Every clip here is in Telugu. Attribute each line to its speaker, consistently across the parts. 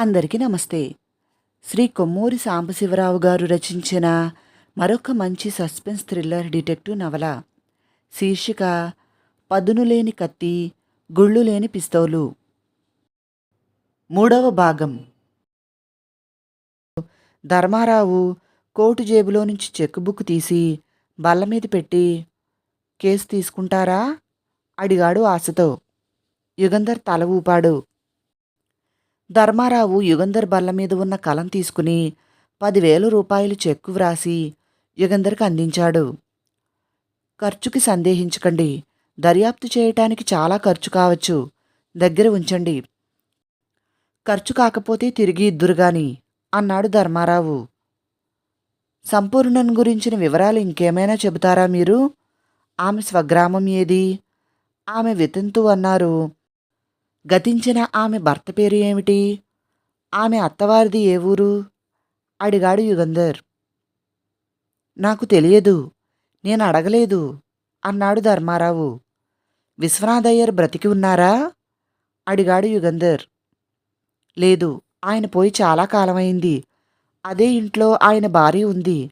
Speaker 1: అందరికీ నమస్తే. శ్రీ కొమ్మూరి సాంబశివరావు గారు రచించిన మరొక మంచి సస్పెన్స్ థ్రిల్లర్ డిటెక్టివ్ నవల. శీర్షిక పదునులేని కత్తి గుళ్ళు లేని పిస్తోలు. మూడవ భాగం. ధర్మారావు కోటు జేబులో నుంచి చెక్ బుక్ తీసి బల్ల మీద పెట్టి కేసు తీసుకుంటారా? అడిగాడు ఆశతో. యుగంధర్ తల ఊపాడు. ధర్మారావు యుగంధర్ బల్ల మీద ఉన్న కలం తీసుకుని పదివేల రూపాయలు చెక్కు వ్రాసి యుగంధర్కి అందించాడు. ఖర్చుకి సందేహించకండి. దర్యాప్తు చేయటానికి చాలా ఖర్చు కావచ్చు. దగ్గర ఉంచండి. ఖర్చు కాకపోతే తిరిగి ఇద్దురుగాని అన్నాడు ధర్మారావు. సంపూర్ణన్ గురించిన వివరాలు ఇంకేమైనా చెబుతారా మీరు? ఆమె స్వగ్రామం ఏది? ఆమె వితంతు అన్నారు. గతించిన ఆమె భర్త పేరు ఏమిటి? ఆమె అత్తవారిది ఏ ఊరు? అడిగాడు యుగంధర్. నాకు తెలియదు నేను అడగలేదు అన్నాడు ధర్మారావు. విశ్వనాథయ్యర్ బ్రతికి ఉన్నారా? అడిగాడు యుగంధర్. లేదు ఆయన పోయి చాలా కాలమైంది. అదే ఇంట్లో ఆయన భార్య ఉంది.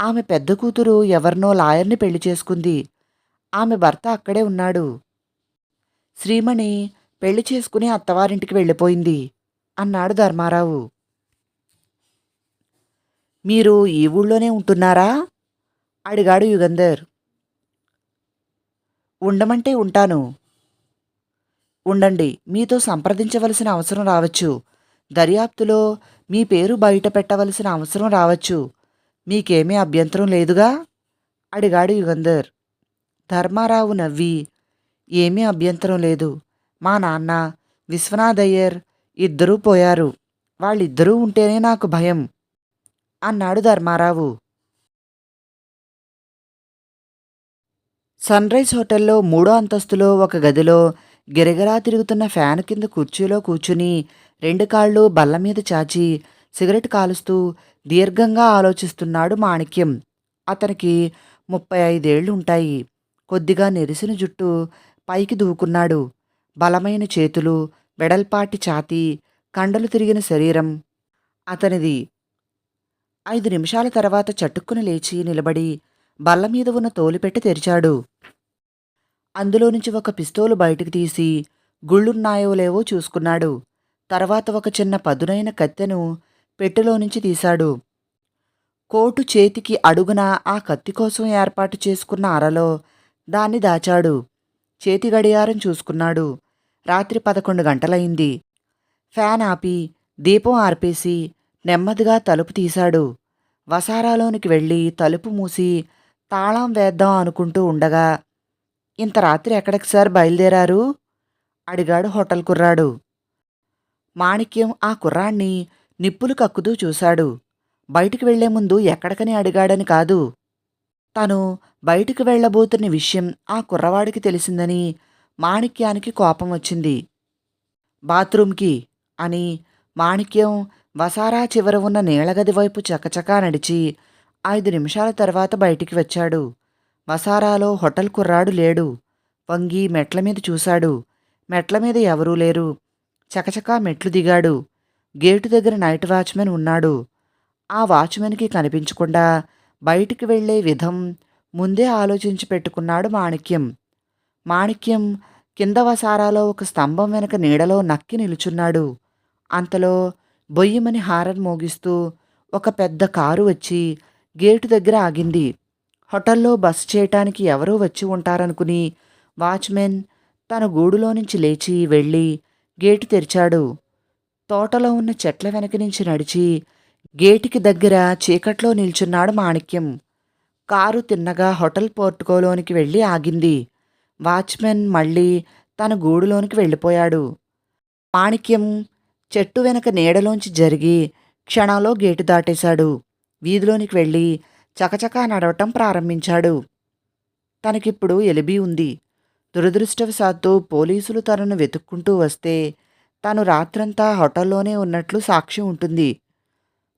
Speaker 1: ఆమె పెద్ద కూతురు ఎవరినో లాయర్ని పెళ్ళి చేసుకుంది. ఆమె భర్త అక్కడే ఉన్నాడు. శ్రీమణి పెళ్ళి చేసుకుని అత్తవారింటికి వెళ్ళిపోయింది అన్నాడు ధర్మారావు. మీరు ఈ ఊళ్ళోనే ఉంటున్నారా? అడిగాడు యుగంధర్. ఉండమంటే ఉంటాను. ఉండండి మీతో సంప్రదించవలసిన అవసరం రావచ్చు. దర్యాప్తులో మీ పేరు బయట పెట్టవలసిన అవసరం రావచ్చు. మీకేమీ అభ్యంతరం లేదుగా? అడిగాడు యుగంధర్. ధర్మారావు నవ్వి ఏమీ అభ్యంతరం లేదు. మా నాన్న విశ్వనాథయ్యర్ ఇద్దరూ పోయారు. వాళ్ళిద్దరూ ఉంటేనే నాకు భయం అన్నాడు ధర్మారావు. సన్రైజ్ హోటల్లో మూడో అంతస్తులో ఒక గదిలో గిరగిరా తిరుగుతున్న ఫ్యాన్ కింద కుర్చీలో కూర్చుని రెండు కాళ్ళు బల్ల మీద చాచి సిగరెట్ కాలుస్తూ దీర్ఘంగా ఆలోచిస్తున్నాడు మాణిక్యం. అతనికి ముప్పై ఐదేళ్ళు ఉంటాయి కొద్దిగా నెరిసిన జుట్టు పైకి దూకున్నాడు. బలమైన చేతులు వెడల్పాటి ఛాతీ కండలు తిరిగిన శరీరం. అతనిది ఐదు నిమిషాల తర్వాత చటుక్కుని లేచి నిలబడి బల్ల మీద ఉన్న తోలుపెట్టి తెరిచాడు. అందులో నుంచి ఒక పిస్తోలు బయటకు తీసి గుళ్ళున్నాయో లేవో చూసుకున్నాడు. తర్వాత ఒక చిన్న పదునైన కత్తెను పెట్టెలో నుంచి తీశాడు. కోటు చేతికి అడుగున ఆ కత్తి కోసం ఏర్పాటు చేసుకున్న అరలో దాన్ని దాచాడు. చేతి గడియారం చూసుకున్నాడు. రాత్రి పదకొండు గంటలయింది. ఫ్యాన్ ఆపి దీపం ఆర్పేసి నెమ్మదిగా తలుపు తీశాడు. వసారాలోనికి వెళ్ళి తలుపు మూసి తాళం వేద్దాం అనుకుంటూ ఉండగా ఇంత రాత్రి ఎక్కడికి సార్ బయలుదేరారు? అడిగాడు హోటల్ కుర్రాడు. మాణిక్యం ఆ కుర్రాణ్ణి నిప్పులు కక్కుతూ చూశాడు. బయటికి వెళ్ళే ముందు ఎక్కడికని అడిగాడని కాదు. తను బయటికి వెళ్ళబోతున్న విషయం ఆ కుర్రవాడికి తెలిసిందని మాణిక్యానికి కోపం వచ్చింది. బాత్రూంకి అని మాణిక్యం వసారా చివర ఉన్న నీళ్ళగది వైపు చకచకా నడిచి ఐదు నిమిషాల తర్వాత బయటికి వచ్చాడు. వసారాలో హోటల్ కుర్రాడు లేడు. వంగి మెట్ల మీద చూశాడు. మెట్ల మీద ఎవరూ లేరు. చకచకా మెట్లు దిగాడు. గేటు దగ్గర నైట్ వాచ్మెన్ ఉన్నాడు. ఆ వాచ్మెన్కి కనిపించకుండా బయటికి వెళ్ళే విధం ముందే ఆలోచించి పెట్టుకున్నాడు మాణిక్యం. మాణిక్యం కింద వసారాలో ఒక స్తంభం వెనక నీడలో నక్కి నిలుచున్నాడు. అంతలో బొయ్యమని హారన్ మోగిస్తూ ఒక పెద్ద కారు వచ్చి గేటు దగ్గర ఆగింది. హోటల్లో బస్ చేయటానికి ఎవరూ వచ్చి ఉంటారనుకుని వాచ్మెన్ తన గూడులో నుంచి లేచి వెళ్ళి గేటు తెరిచాడు. తోటలో ఉన్న చెట్ల వెనక నుంచి నడిచి గేటుకి దగ్గర చీకట్లో నిల్చున్నాడు మాణిక్యం. కారు తిన్నగా హోటల్ పోర్టుకోలోనికి వెళ్ళి ఆగింది. వాచ్మెన్ మళ్ళీ తన గూడులోనికి వెళ్ళిపోయాడు. మాణిక్యం చెట్టు వెనక నీడలోంచి జరిగి క్షణంలో గేటు దాటేశాడు. వీధిలోనికి వెళ్ళి చకచకా నడవటం ప్రారంభించాడు. తనకిప్పుడు ఎలిబి ఉంది. దురదృష్టవశాత్తు పోలీసులు తనను వెతుక్కుంటూ వస్తే తను రాత్రంతా హోటల్లోనే ఉన్నట్లు సాక్షి ఉంటుంది.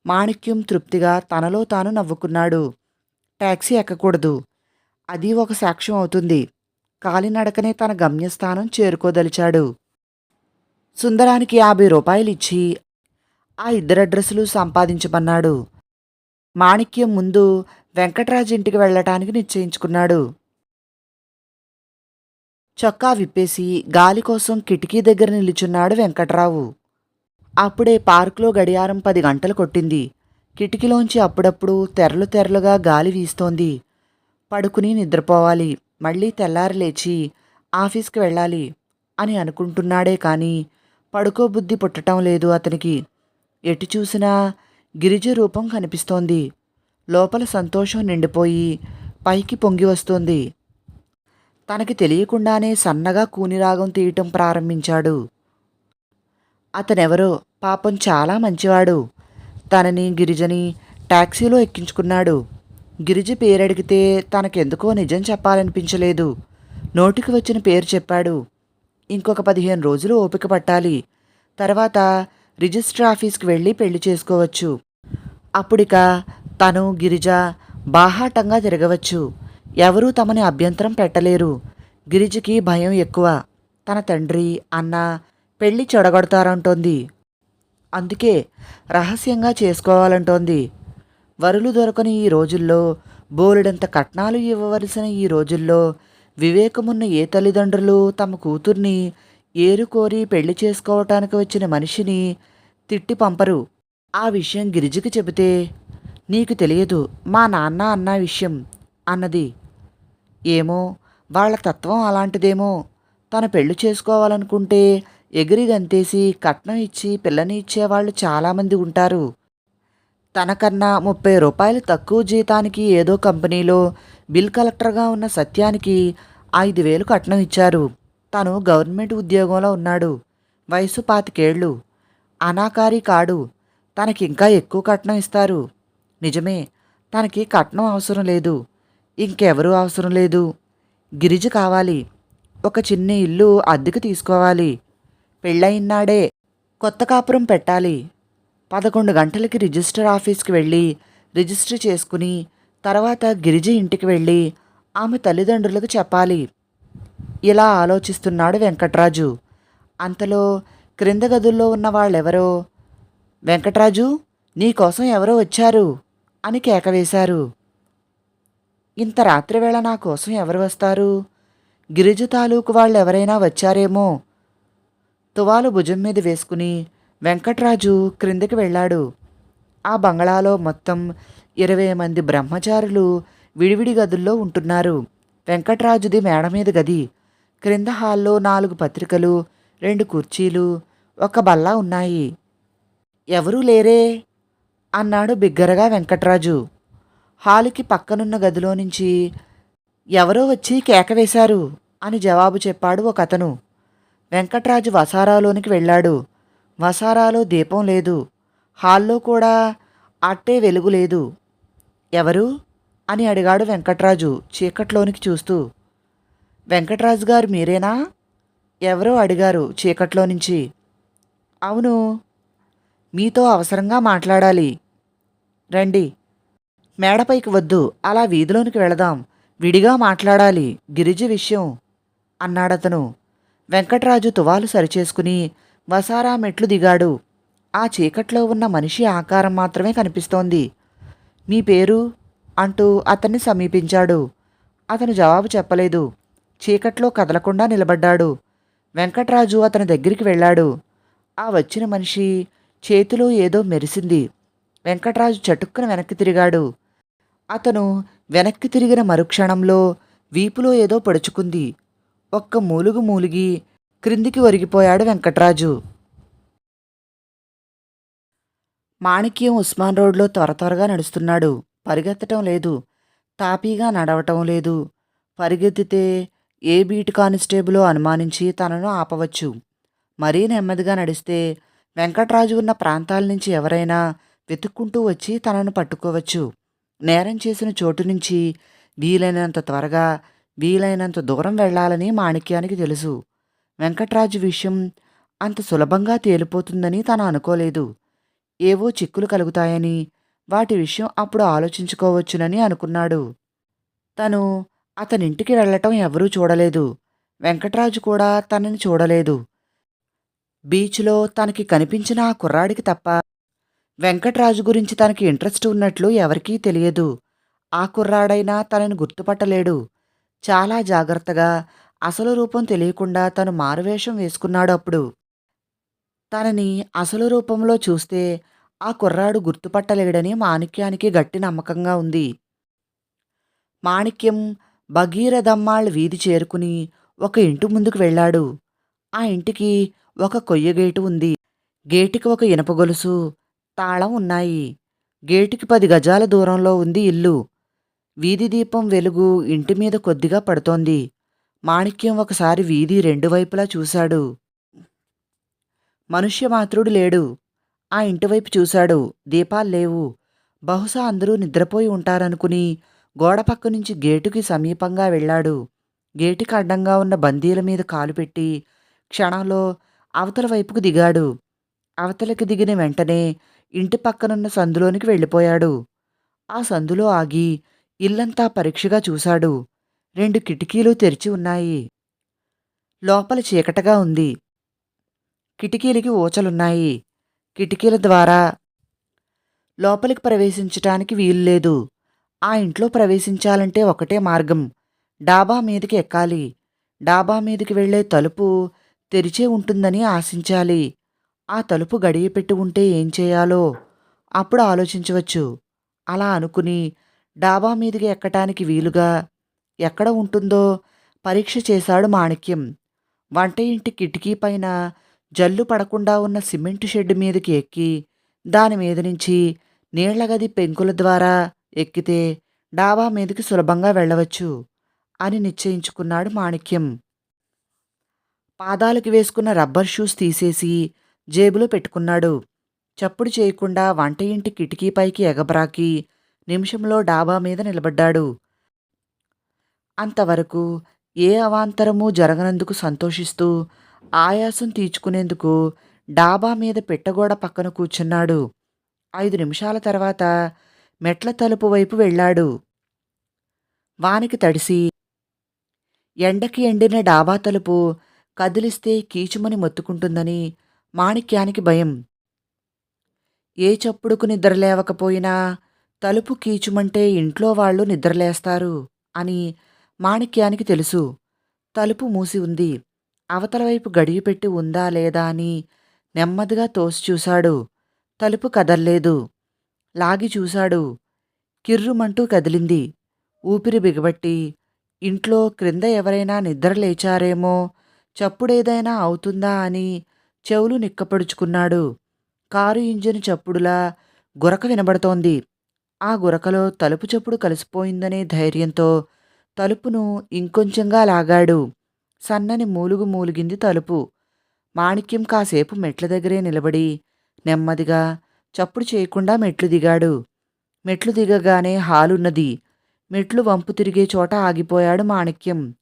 Speaker 1: మాణిక్యం తృప్తిగా తనలో తాను నవ్వుకున్నాడు. ట్యాక్సీ ఎక్కకూడదు. అది ఒక సాక్ష్యం అవుతుంది. కాలినడకనే తన గమ్యస్థానం చేరుకోదలిచాడు. సుందరానికి యాభై రూపాయలిచ్చి ఆ ఇద్దరు అడ్రస్లు సంపాదించమన్నాడు. మాణిక్యం ముందు వెంకట్రాజు ఇంటికి వెళ్ళటానికి నిశ్చయించుకున్నాడు. చొక్కా విప్పేసి గాలి కోసం కిటికీ దగ్గర నిలుచున్నాడు వెంకట్రావు. అప్పుడే పార్కులో గడియారం పది గంటలు కొట్టింది. కిటికీలోంచి అప్పుడప్పుడు తెరలు తెరలుగా గాలి వీస్తోంది. పడుకుని నిద్రపోవాలి. మళ్ళీ తెల్లారి లేచి ఆఫీస్కి వెళ్ళాలి అని అనుకుంటున్నాడే కానీ పడుకోబుద్ధి పుట్టటం లేదు అతనికి. ఎటు చూసినా గిరిజ రూపం కనిపిస్తోంది. లోపల సంతోషం నిండిపోయి పైకి పొంగి వస్తోంది. తనకి తెలియకుండానే సన్నగా కూనిరాగం తీయటం ప్రారంభించాడు. అతనెవరో పాపం చాలా మంచివాడు. తనని గిరిజని టాక్సీలో ఎక్కించుకున్నాడు. గిరిజి పేరడిగితే తనకెందుకో నిజం చెప్పాలనిపించలేదు. నోటికి వచ్చిన పేరు చెప్పాడు. ఇంకొక పదిహేను రోజులు ఓపిక పట్టాలి. తర్వాత రిజిస్టర్ ఆఫీస్కి వెళ్ళి పెళ్ళి చేసుకోవచ్చు. అప్పుడిక తను గిరిజ బాహాటంగా తిరగవచ్చు. ఎవరూ తమని అభ్యంతరం పెట్టలేరు. గిరిజకి భయం ఎక్కువ. తన తండ్రి అన్న పెళ్ళి చెడగొడతారంటోంది. అందుకే రహస్యంగా చేసుకోవాలంటోంది. వరులు దొరకని ఈ రోజుల్లో బోలెడంత కట్నాలు ఇవ్వవలసిన ఈ రోజుల్లో వివేకమున్న ఏ తల్లిదండ్రులు తమ కూతుర్ని ఏరుకోరి పెళ్ళి చేసుకోవటానికి వచ్చిన మనిషిని తిట్టి పంపరు. ఆ విషయం గిరిజకి చెబితే నీకు తెలియదు మా నాన్న అన్న విషయం అన్నది. ఏమో వాళ్ళ తత్వం అలాంటిదేమో. తను పెళ్ళి చేసుకోవాలనుకుంటే ఎగిరి గంతేసి కట్నం ఇచ్చి పిల్లని ఇచ్చేవాళ్ళు చాలామంది ఉంటారు. తనకన్నా ముప్పై రూపాయలు తక్కువ జీతానికి ఏదో కంపెనీలో బిల్ కలెక్టర్గా ఉన్న సత్యానికి ఐదు వేలు కట్నం ఇచ్చారు. తను గవర్నమెంట్ ఉద్యోగంలో ఉన్నాడు. వయసు పాతికేళ్ళు. అనాకారి కాడు. తనకింకా ఎక్కువ కట్నం ఇస్తారు. నిజమే తనకి కట్నం అవసరం లేదు. ఇంకెవరూ అవసరం లేదు. గిరిజ కావాలి. ఒక చిన్న ఇల్లు అద్దెకు తీసుకోవాలి. పెళ్ళయినాడే కొత్త కాపురం పెట్టాలి. పదకొండు గంటలకి రిజిస్టర్ ఆఫీస్కి వెళ్ళి రిజిస్టర్ చేసుకుని తర్వాత గిరిజ ఇంటికి వెళ్ళి ఆమె తల్లిదండ్రులకు చెప్పాలి. ఇలా ఆలోచిస్తున్నాడు వెంకట్రాజు. అంతలో క్రింద గదుల్లో ఉన్న వాళ్ళెవరో వెంకట్రాజు నీకోసం ఎవరో వచ్చారు? అని కేకవేశారు ఇంత రాత్రివేళ నా కోసం ఎవరు వస్తారు? గిరిజ తాలూకు వాళ్ళెవరైనా వచ్చారేమో? తువాలు భుజం మీద వేసుకుని వెంకట్రాజు క్రిందికి వెళ్ళాడు. ఆ బంగళాలో మొత్తం ఇరవై మంది బ్రహ్మచారులు విడివిడి గదుల్లో ఉంటున్నారు. వెంకట్రాజుది మేడ మీద గది. క్రింద హాల్లో నాలుగు పత్రికలు రెండు కుర్చీలు ఒక బల్ల ఉన్నాయి. ఎవరూ లేరే? అన్నాడు బిగ్గరగా వెంకట్రాజు. హాలుకి పక్కనున్న గదిలో నుంచి ఎవరో వచ్చి కేక వేశారు అని జవాబు చెప్పాడు ఒక అతను వెంకట్రాజు వసారాలోనికి వెళ్ళాడు. వసారాలో దీపం లేదు. హాల్లో కూడా అట్టే వెలుగు లేదు. ఎవరు? అని అడిగాడు వెంకట్రాజు చీకట్లోనికి చూస్తూ. వెంకట్రాజు గారు మీరేనా? ఎవరో అడిగారు చీకట్లో నుంచి అవును మీతో అవసరంగా మాట్లాడాలి. రండి మేడపైకి వద్దు అలా వీధిలోనికి వెళదాం. విడిగా మాట్లాడాలి గిరిజ విషయం అన్నాడతను. వెంకట్రాజు తువాలు సరిచేసుకుని వసారా మెట్లు దిగాడు. ఆ చీకట్లో ఉన్న మనిషి ఆకారం మాత్రమే కనిపిస్తోంది. మీ పేరు అంటూ అతన్ని సమీపించాడు. అతను జవాబు చెప్పలేదు. చీకట్లో కదలకుండా నిలబడ్డాడు. వెంకట్రాజు అతని దగ్గరికి వెళ్ళాడు. ఆ వచ్చిన మనిషి చేతిలో ఏదో మెరిసింది. వెంకట్రాజు చటుక్కున వెనక్కి తిరిగాడు. అతను వెనక్కి తిరిగిన మరుక్షణంలో వీపులో ఏదో పడుచుకుంది. ఒక్క మూలుగు మూలిగి క్రిందికి ఒరిగిపోయాడు వెంకట్రాజు. మాణిక్యం ఉస్మాన్ రోడ్లో త్వర త్వరగా నడుస్తున్నాడు. పరిగెత్తటం లేదు. తాపీగా నడవటం లేదు. పరిగెత్తితే ఏ బీట్ కానిస్టేబులో అనుమానించి తనను ఆపవచ్చు. మరీ నెమ్మదిగా నడిస్తే వెంకట్రాజు ఉన్న ప్రాంతాల నుంచి ఎవరైనా వెతుక్కుంటూ వచ్చి తనను పట్టుకోవచ్చు. నేరం చేసిన చోటు నుంచి వీలైనంత త్వరగా వీలైనంత దూరం వెళ్ళాలని మాణిక్యానికి తెలుసు. వెంకట్రాజు విషయం అంత సులభంగా తేలిపోతుందని తను అనుకోలేదు. ఏవో చిక్కులు కలుగుతాయని వాటి విషయం అప్పుడు ఆలోచించుకోవచ్చునని అనుకున్నాడు. తను అతనింటికి వెళ్ళటం ఎవరూ చూడలేదు. వెంకట్రాజు కూడా తనని చూడలేదు. బీచ్లో తనకి కనిపించిన ఆ కుర్రాడికి తప్ప వెంకట్రాజు గురించి తనకి ఇంట్రెస్ట్ ఉన్నట్లు ఎవరికీ తెలియదు. ఆ కుర్రాడైనా తనని గుర్తుపట్టలేడు. చాలా జాగ్రత్తగా అసలు రూపం తెలియకుండా తను మారువేషం వేసుకున్నాడు అప్పుడు తనని అసలు రూపంలో చూస్తే ఆ కుర్రాడు గుర్తుపట్టలేడని మాణిక్యానికి గట్టి నమ్మకంగా ఉంది. మాణిక్యం భగీరథమ్మాళ్ వీధి చేరుకుని ఒక ఇంటి ముందుకు వెళ్ళాడు. ఆ ఇంటికి ఒక కొయ్య గేటు ఉంది. గేటుకి ఒక ఇనప గొలుసు తాళం ఉన్నాయి. గేటుకి పది గజాల దూరంలో ఉంది ఇల్లు. వీధి దీపం వెలుగు ఇంటి మీద కొద్దిగా పడుతోంది. మాణిక్యం ఒకసారి వీధి రెండు వైపులా చూశాడు. మనుష్యమాత్రుడు లేడు. ఆ ఇంటివైపు చూశాడు. దీపాలు లేవు. బహుశా అందరూ నిద్రపోయి ఉంటారనుకుని గోడ పక్క నుంచి గేటుకి సమీపంగా వెళ్ళాడు. గేటుకి అడ్డంగా ఉన్న బందీల మీద కాలు పెట్టి క్షణంలో అవతల వైపుకు దిగాడు. అవతలకి దిగిన వెంటనే ఇంటి పక్కనున్న సందులోనికి వెళ్ళిపోయాడు. ఆ సందులో ఆగి ఇల్లంతా పరీక్షగా చూశాడు. రెండు కిటికీలు తెరిచి ఉన్నాయి. లోపల చీకటగా ఉంది. కిటికీలకి ఊచలున్నాయి. కిటికీల ద్వారా లోపలికి ప్రవేశించటానికి వీల్లేదు ఆ ఇంట్లో ప్రవేశించాలంటే ఒకటే మార్గం. డాబా మీదకి ఎక్కాలి. డాబా మీదకి వెళ్ళే తలుపు తెరిచే ఉంటుందని ఆశించాలి. ఆ తలుపు గడియ పెట్టి ఉంటే ఏం చేయాలో? అప్పుడు ఆలోచించవచ్చు. అలా అనుకుని డాబా మీదకి ఎక్కటానికి వీలుగా? ఎక్కడ ఉంటుందో పరీక్ష చేశాడు మాణిక్యం. వంట ఇంటి కిటికీ పైన జల్లు పడకుండా ఉన్న సిమెంటు షెడ్ మీదకి ఎక్కి దాని మీద నుంచి నీళ్ళగది పెంకుల ద్వారా ఎక్కితే డాబా మీదకి సులభంగా వెళ్ళవచ్చు అని నిశ్చయించుకున్నాడు మాణిక్యం. పాదాలకు వేసుకున్న రబ్బర్ షూస్ తీసేసి జేబులో పెట్టుకున్నాడు. చప్పుడు చేయకుండా వంట ఇంటి కిటికీ పైకి ఎగబ్రాకి నిమిషంలో డాబా మీద నిలబడ్డాడు. అంతవరకు ఏ అవాంతరమూ జరగనందుకు సంతోషిస్తూ ఆయాసం తీర్చుకునేందుకు డాబా మీద పెట్టగోడ పక్కన కూర్చున్నాడు. ఐదు నిమిషాల తర్వాత మెట్ల తలుపు వైపు వెళ్ళాడు. వానికి తడిసి ఎండకి ఎండిన డాబా తలుపు కదిలిస్తే కీచుమని మొత్తుకుంటుందని మాణిక్యానికి భయం. ఏ చప్పుడుకు నిద్రలేవకపోయినా తలుపు కీచుమంటే ఇంట్లో వాళ్ళు నిద్రలేస్తారు అని మాణిక్యానికి తెలుసు. తలుపు మూసి ఉంది. అవతల వైపు గడియ పెట్టి ఉందా లేదా అని నెమ్మదిగా తోసి చూశాడు. తలుపు కదల్లేదు. లాగి చూశాడు. కిర్రుమంటూ కదిలింది. ఊపిరి బిగబట్టి ఇంట్లో క్రింద ఎవరైనా నిద్ర లేచారేమో చప్పుడేదైనా అవుతుందా అని చెవులు నిక్కపడుచుకున్నాడు. కారు ఇంజిన్ చప్పుడులా గురక వినబడుతోంది. ఆ గురకలో తలుపు చప్పుడు కలిసిపోయిందనే ధైర్యంతో తలుపును ఇంకొంచెంగా లాగాడు. సన్నని మూలుగు మూలిగింది తలుపు. మాణిక్యం కాసేపు మెట్ల దగ్గరే నిలబడి నెమ్మదిగా చప్పుడు చేయకుండా మెట్లు దిగాడు. మెట్లు దిగగానే హాలున్నది. మెట్లు వంపు తిరిగే చోట ఆగిపోయాడు మాణిక్యం.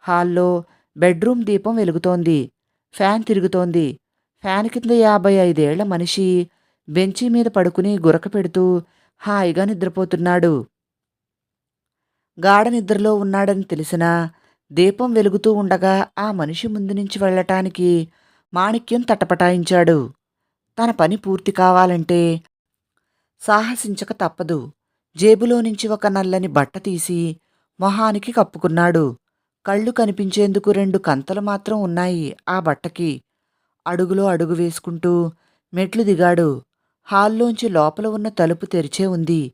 Speaker 1: హాల్లో బెడ్రూమ్ దీపం వెలుగుతోంది. ఫ్యాన్ తిరుగుతోంది. ఫ్యాన్ కింద యాభై ఐదేళ్ళ మనిషి బెంచీ మీద పడుకుని గురక పెడుతూ హాయిగా నిద్రపోతున్నాడు. గాఢ నిద్రలో ఉన్నాడని తెలిసినా దీపం వెలుగుతూ ఉండగా ఆ మనిషి ముందు నుంచి వెళ్ళటానికి మాణిక్యం తటపటాయించాడు. తన పని పూర్తి కావాలంటే సాహసించక తప్పదు. జేబులో నుంచి ఒక నల్లని బట్ట తీసి మొహానికి కప్పుకున్నాడు. కళ్ళు కనిపించేందుకు రెండు కంతలు మాత్రం ఉన్నాయి ఆ బట్టకి. అడుగులో అడుగు వేసుకుంటూ మెట్లు దిగాడు. హాల్లోంచి లోపల ఉన్న తలుపు తెరిచే ఉంది.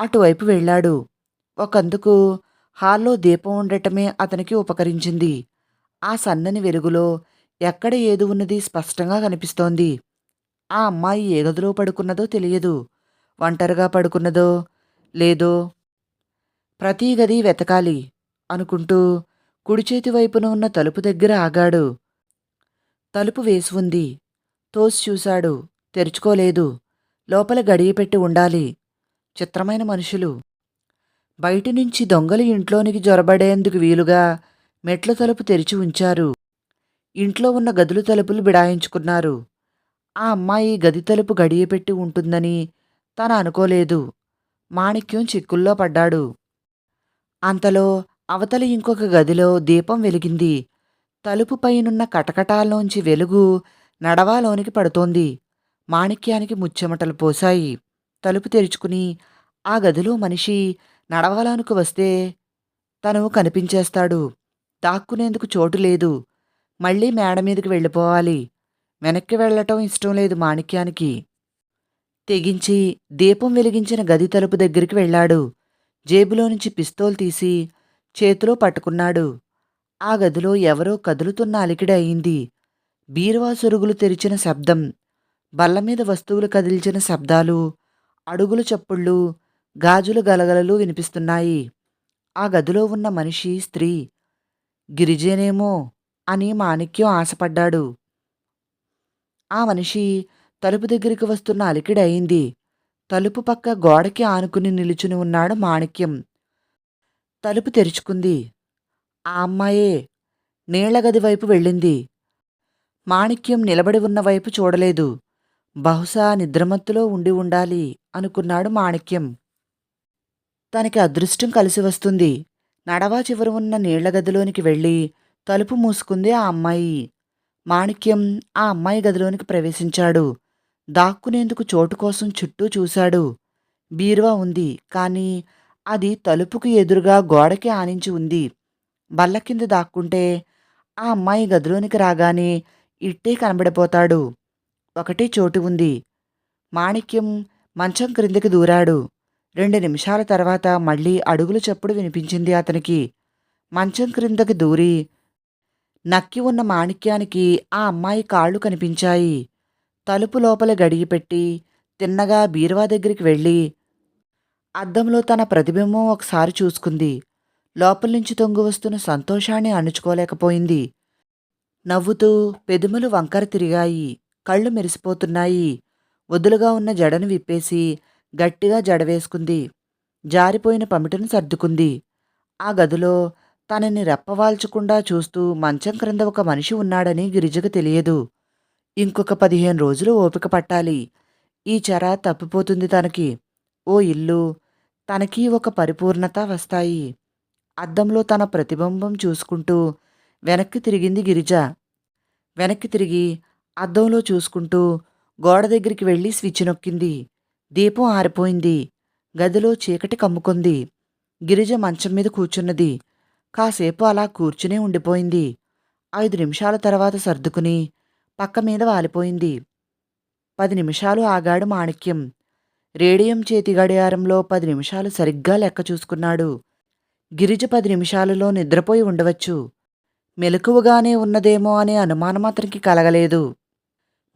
Speaker 1: అటువైపు వెళ్ళాడు. ఒకందుకు హాల్లో దీపం ఉండటమే అతనికి ఉపకరించింది. ఆ సన్నని వెలుగులో ఎక్కడ ఏది ఉన్నది స్పష్టంగా కనిపిస్తోంది. ఆ అమ్మాయి ఏ గదిలో పడుకున్నదో తెలియదు. ఒంటరిగా పడుకున్నదో లేదో ప్రతి గది వెతకాలి అనుకుంటూ కుడిచేతి వైపున ఉన్న తలుపు దగ్గర ఆగాడు. తలుపు వేసి ఉంది. తోసి చూశాడు. తెరుచుకోలేదు. లోపల గడియ పెట్టి ఉండాలి. చిత్రమైన మనుషులు. బయటి నుంచి దొంగలు ఇంట్లోనికి జొరబడేందుకు వీలుగా మెట్ల తలుపు తెరిచి ఉంచారు. ఇంట్లో ఉన్న గదులు తలుపులు బిడాయించుకున్నారు. ఆ అమ్మాయి గది తలుపు గడియపెట్టి ఉంటుందని తను అనుకోలేదు. మాణిక్యం చిక్కుల్లో పడ్డాడు. అంతలో అవతలి ఇంకొక గదిలో దీపం వెలిగింది. తలుపుపైనున్న కటకటాల్లోంచి వెలుగు నడవాలోనికి పడుతోంది. మాణిక్యానికి ముచ్చెమటలు పోశాయి. తలుపు తెరుచుకుని ఆ గదిలో మనిషి నడవాలనుకు వస్తే తను కనిపించేస్తాడు. దాక్కునేందుకు చోటు లేదు. మళ్ళీ మేడ మీదకి వెళ్ళిపోవాలి. వెనక్కి వెళ్ళటం ఇష్టం లేదు మాణిక్యానికి. తెగించి దీపం వెలిగించిన గది తలుపు దగ్గరికి వెళ్ళాడు. జేబులో నుంచి పిస్తోల్ తీసి చేతిలో పట్టుకున్నాడు. ఆ గదిలో ఎవరో కదులుతున్న అలికిడి అయింది. బీరువా సొరుగులు తెరిచిన శబ్దం బల్ల మీద వస్తువులు కదిల్చిన శబ్దాలు అడుగులు చప్పుళ్ళు గాజుల గలగలలు వినిపిస్తున్నాయి. ఆ గదిలో ఉన్న మనిషి స్త్రీ గిరిజేనేమో అని మాణిక్యం ఆశపడ్డాడు. ఆ మనిషి తలుపు దగ్గరికి వస్తున్న అలికిడి అయింది తలుపు పక్క గోడకి ఆనుకుని నిలుచుని ఉన్నాడు మాణిక్యం. తలుపు తెరుచుకుంది. ఆ అమ్మాయే నీళ్ళగది వైపు వెళ్ళింది. మాణిక్యం నిలబడి ఉన్న వైపు చూడలేదు. బహుశా నిద్రమత్తులో ఉండి ఉండాలి అనుకున్నాడు మాణిక్యం. తనకి అదృష్టం కలిసి వస్తుంది. నడవా చివర ఉన్న నీళ్ళ గదిలోనికి వెళ్ళి తలుపు మూసుకుంది ఆ అమ్మాయి. మాణిక్యం ఆ అమ్మాయి గదిలోనికి ప్రవేశించాడు. దాక్కునేందుకు చోటు కోసం చుట్టూ చూశాడు. బీరువా ఉంది కానీ అది తలుపుకు ఎదురుగా గోడకి ఆనించి ఉంది. బల్ల కింద దాక్కుంటే ఆ అమ్మాయి గదిలోనికి రాగానే ఇట్టే కనబడిపోతాడు. ఒకటే చోటు ఉంది. మాణిక్యం మంచం క్రిందికి దూరాడు. రెండు నిమిషాల తర్వాత మళ్ళీ అడుగుల చప్పుడు వినిపించింది అతనికి. మంచం క్రిందకి దూరి నక్కి ఉన్న మాణిక్యానికి ఆ అమ్మాయి కాళ్ళు కనిపించాయి. తలుపు లోపల గడిగిపెట్టి తిన్నగా బీరువా దగ్గరికి వెళ్ళి అద్దంలో తన ప్రతిబింబం ఒకసారి చూసుకుంది. లోపల నుంచి తొంగు వస్తున్న సంతోషాన్ని అణుచుకోలేకపోయింది. నవ్వుతూ పెదుములు వంకర తిరిగాయి. కళ్ళు మెరిసిపోతున్నాయి. వదులుగా ఉన్న జడను విప్పేసి గట్టిగా జడవేసుకుంది. జారిపోయిన పమిటను సర్దుకుంది. ఆ గదిలో తనని రెప్పవాల్చకుండా చూస్తూ మంచం క్రింద ఒక మనిషి ఉన్నాడని గిరిజకు తెలియదు. ఇంకొక పదిహేను రోజులు ఓపిక పట్టాలి. ఈ చెర తప్పిపోతుంది తనకి. ఓ ఇల్లు తనకి ఒక పరిపూర్ణత వస్తాయి. అద్దంలో తన ప్రతిబింబం చూసుకుంటూ వెనక్కి తిరిగింది గిరిజ. వెనక్కి తిరిగి అద్దంలో చూసుకుంటూ గోడ దగ్గరికి వెళ్ళి స్విచ్ నొక్కింది. దీపం ఆరిపోయింది. గదిలో చీకటి కమ్ముకుంది. గిరిజ మంచం మీద కూర్చున్నది. కాసేపు అలా కూర్చునే ఉండిపోయింది. ఐదు నిమిషాల తర్వాత సర్దుకుని పక్క మీద వాలిపోయింది. పది నిమిషాలు ఆగాడు మాణిక్యం. రేడియం చేతి గడియారంలో పది నిమిషాలు సరిగ్గా లెక్క చూసుకున్నాడు. గిరిజ పది నిమిషాలలో నిద్రపోయి ఉండవచ్చు. మెలకువగానే ఉన్నదేమో అనే అనుమానం అతనికి కలగలేదు.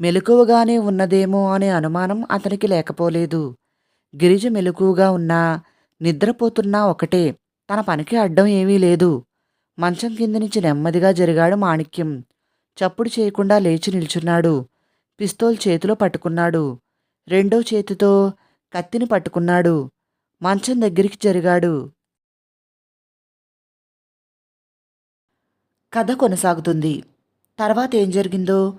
Speaker 1: మెలకువగానే ఉన్నదేమో అనే అనుమానం అతనికి లేకపోలేదు. గిరిజ మెలకువగా ఉన్నా నిద్రపోతున్నా ఒకటే. తన పనికి అడ్డం ఏమీ లేదు. మంచం కింద నుంచి నెమ్మదిగా జరిగాడు మాణిక్యం. చప్పుడు చేయకుండా లేచి నిల్చున్నాడు. పిస్తోల్ చేతిలో పట్టుకున్నాడు. రెండో చేతితో కత్తిని పట్టుకున్నాడు. మంచం దగ్గరికి జరిగాడు. కథ కొనసాగుతుంది. తర్వాత ఏం జరిగిందో